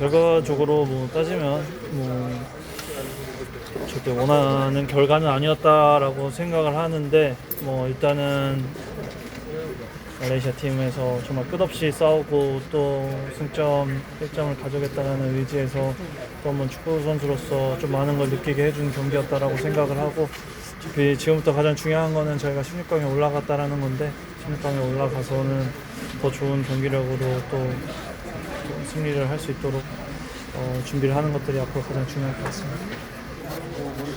결과적으로 뭐 따지면 뭐 절대 원하는 결과는 아니었다라고 생각을 하는데 뭐 일단은 말레이시아 팀에서 정말 끝없이 싸우고 또 승점 1점을 가져겠다는 의지에서 또 한번 축구 선수로서 좀 많은 걸 느끼게 해준 경기였다라고 생각을 하고 지금부터 가장 중요한 거는 저희가 16강에 올라갔다라는 건데 16강에 올라가서는 더 좋은 경기력으로 또 승리를 할 수 있도록 어, 준비를 하는 것들이 앞으로 가장 중요할 것 같습니다.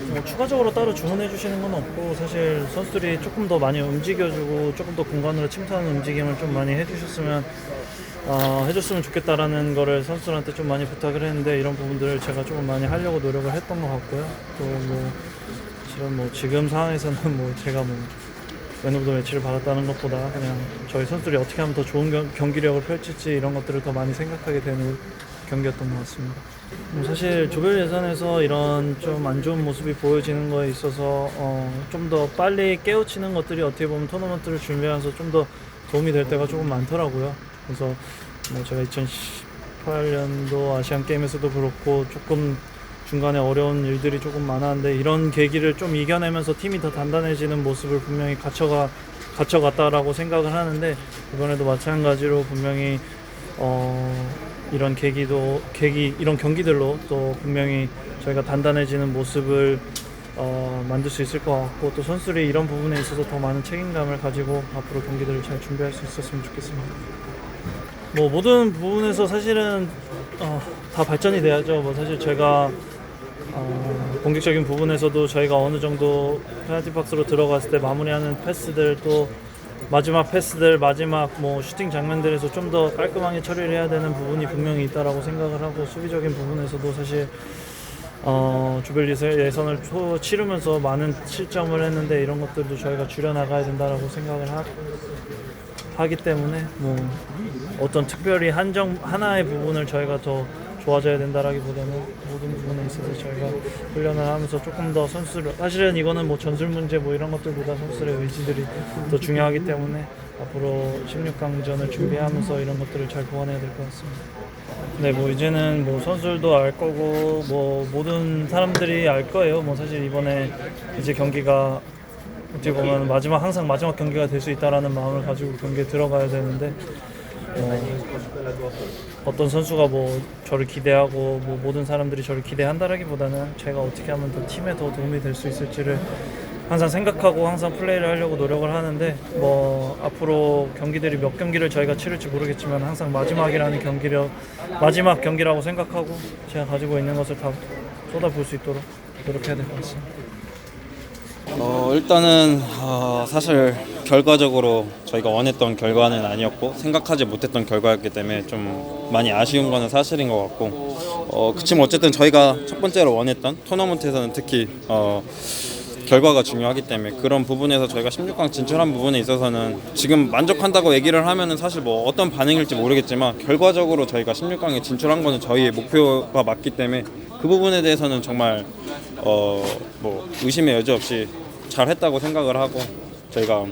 뭐 추가적으로 따로 주문해 주시는 건 없고 사실 선수들이 조금 더 많이 움직여주고 조금 더 공간으로 침투하는 움직임을 좀 많이 해주셨으면 어, 해줬으면 좋겠다라는 거를 선수들한테 좀 많이 부탁을 했는데 이런 부분들을 제가 조금 많이 하려고 노력을 했던 것 같고요. 또뭐 실은 뭐 지금 상황에서는 뭐 제가 뭐 왼오도 매치를 받았다는 것보다 그냥 저희 선수들이 어떻게 하면 더 좋은 경, 경기력을 펼칠지 이런 것들을 더 많이 생각하게 되는 경기였던 것 같습니다. 뭐 사실 조별 예선에서 이런 좀 안 좋은 모습이 보여지는 거에 있어서 어, 좀 더 빨리 깨우치는 것들이 어떻게 보면 토너먼트를 준비하면서 좀 더 도움이 될 때가 조금 많더라고요. 그래서 뭐 제가 2018년도 아시안 게임에서도 그렇고 조금 중간에 어려운 일들이 조금 많았는데 이런 계기를 좀 이겨내면서 팀이 더 단단해지는 모습을 분명히 갖춰가 갖춰갔다라고 생각을 하는데 이번에도 마찬가지로 분명히 어, 이런 계기도 계기 이런 경기들로 또 분명히 저희가 단단해지는 모습을 어, 만들 수 있을 것 같고 또 선수들이 이런 부분에 있어서 더 많은 책임감을 가지고 앞으로 경기들을 잘 준비할 수 있었으면 좋겠습니다. 뭐 모든 부분에서 사실은 어, 다 발전이 돼야죠. 뭐 사실 제가 어, 공격적인 부분에서도 저희가 어느 정도 페널티 박스로 들어갔을 때 마무리하는 패스들 또 마지막 패스들 마지막 뭐 슈팅 장면들에서 좀 더 깔끔하게 처리를 해야 되는 부분이 분명히 있다라고 생각을 하고 수비적인 부분에서도 사실 어, 조별 예선- 예선을 초, 치르면서 많은 실점을 했는데 이런 것들도 저희가 줄여 나가야 된다라고 생각을 하, 하기 때문에 뭐 어떤 특별히 한정 하나의 부분을 저희가 더 좋아져야 된다라기보다는 모든 부분에 있어서 저희가 훈련을 하면서 조금 더 선수를 사실은 이거는 뭐 전술 문제 뭐 이런 것들보다 선수들의 의지들이 더 중요하기 때문에 앞으로 16강전을 준비하면서 이런 것들을 잘 보완해야 될 것 같습니다. 네, 뭐 이제는 뭐 선수들도 알 거고 뭐 모든 사람들이 알 거예요. 뭐 사실 이번에 이제 경기가 어떻게 보면 마지막 항상 마지막 경기가 될 수 있다라는 마음을 가지고 경기에 들어가야 되는데 어, 어떤 선수가 뭐 저를 기대하고 뭐 모든 사람들이 저를 기대한다라기보다는 제가 어떻게 하면 더 팀에 더 도움이 될 수 있을지를 항상 생각하고 항상 플레이를 하려고 노력을 하는데 뭐 앞으로 경기들이 몇 경기를 저희가 치를지 모르겠지만 항상 마지막이라는 경기력 마지막 경기라고 생각하고 제가 가지고 있는 것을 다 쏟아부을 수 있도록 노력해야 될 것 같습니다. 어, 일단은 어, 사실 결과적으로 저희가 원했던 결과는 아니었고 생각하지 못했던 결과였기 때문에 좀 많이 아쉬운 거는 사실인 것 같고 어, 그치만 어쨌든 저희가 첫 번째로 원했던 토너먼트에서는 특히 어, 결과가 중요하기 때문에 그런 부분에서 저희가 16강 진출한 부분에 있어서는 지금 만족한다고 얘기를 하면은 사실 뭐 어떤 반응일지 모르겠지만 결과적으로 저희가 16강에 진출한 거는 저희의 목표가 맞기 때문에 그 부분에 대해서는 정말 어 뭐 의심의 여지 없이 잘했다고 생각을 하고 저희가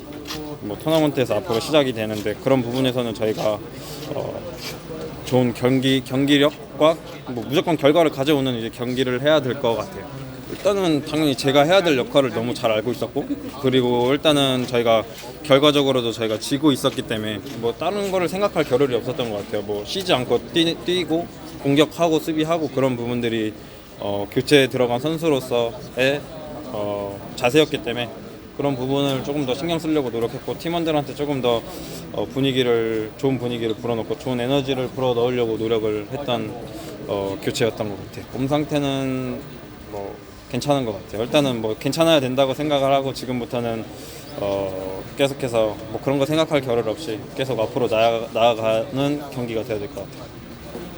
뭐 토너먼트에서 앞으로 시작이 되는데 그런 부분에서는 저희가 어 좋은 경기 경기력과 뭐 무조건 결과를 가져오는 이제 경기를 해야 될 것 같아요. 일단은 당연히 제가 해야 될 역할을 너무 잘 알고 있었고 그리고 일단은 저희가 결과적으로도 저희가 지고 있었기 때문에 뭐 다른 거를 생각할 겨를이 없었던 것 같아요. 뭐 쉬지 않고 뛰, 뛰고 공격하고 수비하고 그런 부분들이 어, 교체에 들어간 선수로서의 어, 자세였기 때문에 그런 부분을 조금 더 신경 쓰려고 노력했고 팀원들한테 조금 더 어, 분위기를 좋은 분위기를 불어넣고 좋은 에너지를 불어 넣으려고 노력을 했던 어, 교체였던 것 같아요. 몸 상태는 뭐 괜찮은 것 같아요. 일단은 뭐 괜찮아야 된다고 생각을 하고 지금부터는 어, 계속해서 뭐 그런 거 생각할 겨를 없이 계속 앞으로 나아가, 나아가는 경기가 돼야 될 것 같아요.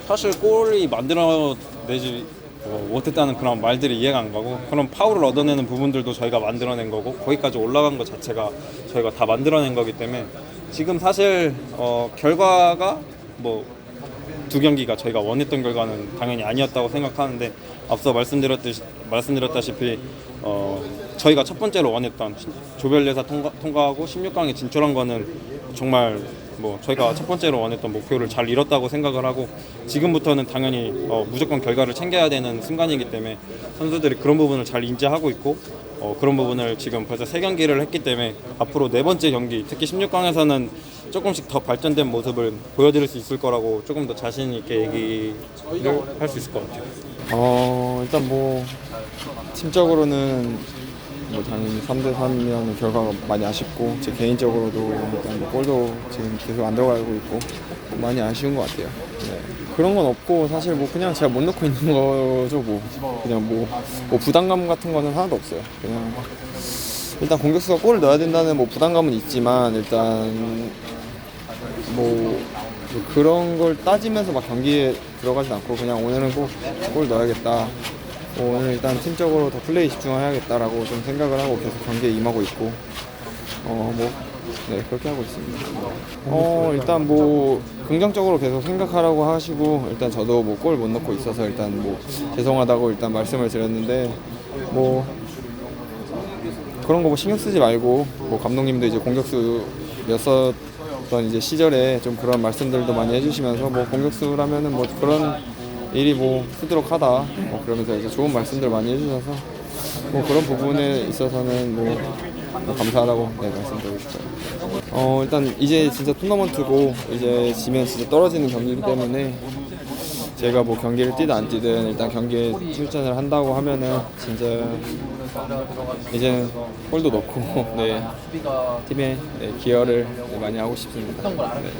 사실 골이 만들어내지 뭐 못했다는 그런 말들이 이해가 안 가고 그런 파울을 얻어내는 부분들도 저희가 만들어낸 거고 거기까지 올라간 것 자체가 저희가 다 만들어낸 거기 때문에 지금 사실 어, 결과가 뭐 두 경기가 저희가 원했던 결과는 당연히 아니었다고 생각하는데 앞서 말씀드렸듯이 말씀드렸다시피 어, 저희가 첫 번째로 원했던 조별 예사 통과, 통과하고 16강에 진출한 거는 정말 뭐 저희가 첫 번째로 원했던 목표를 잘 이뤘다고 생각을 하고 지금부터는 당연히 어, 무조건 결과를 챙겨야 되는 순간이기 때문에 선수들이 그런 부분을 잘 인지하고 있고 어, 그런 부분을 지금 벌써 세 경기를 했기 때문에 앞으로 네 번째 경기 특히 16강에서는 조금씩 더 발전된 모습을 보여드릴 수 있을 거라고 조금 더 자신 있게 얘기를 할 수 있을 것 같아요. 어 일단 뭐 팀적으로는 뭐 당연히 3대 3이라는 결과가 많이 아쉽고 제 개인적으로도 일단 뭐 골도 지금 계속 안 들어가고 있고 뭐 많이 아쉬운 것 같아요. 네. 그런 건 없고 사실 뭐 그냥 제가 못 넣고 있는 거죠 뭐 그냥 뭐, 뭐 부담감 같은 거는 하나도 없어요. 그냥 일단 공격수가 골을 넣어야 된다는 뭐 부담감은 있지만 일단 뭐 그런 걸 따지면서 막 경기에 들어가진 않고 그냥 오늘은 꼭 골 넣어야겠다. 뭐 오늘 일단 팀적으로 더 플레이 집중해야겠다라고 좀 생각을 하고 계속 경기에 임하고 있고 어 뭐 네 그렇게 하고 있습니다. 어 일단 뭐 긍정적으로 계속 생각하라고 하시고 일단 저도 뭐 골 못 넣고 있어서 일단 뭐 죄송하다고 일단 말씀을 드렸는데 뭐 그런 거 뭐 신경 쓰지 말고 뭐 감독님도 이제 공격수였었던 이제 시절에 좀 그런 말씀들도 많이 해주시면서 뭐 공격수라면은 뭐 그런 일이 뭐 수두룩하다 뭐 그러면서 이제 좋은 말씀들 많이 해주셔서 뭐 그런 부분에 있어서는 뭐, 뭐 감사하다고 네, 말씀드리고 싶어요. 어 일단 이제 진짜 토너먼트고 이제 지면 진짜 떨어지는 경기이기 때문에 제가 뭐 경기를 뛰든 안 뛰든 일단 경기에 출전을 한다고 하면은 진짜 이제 골도 넣고 네 팀에 네, 기여를 네, 많이 하고 싶습니다. 네.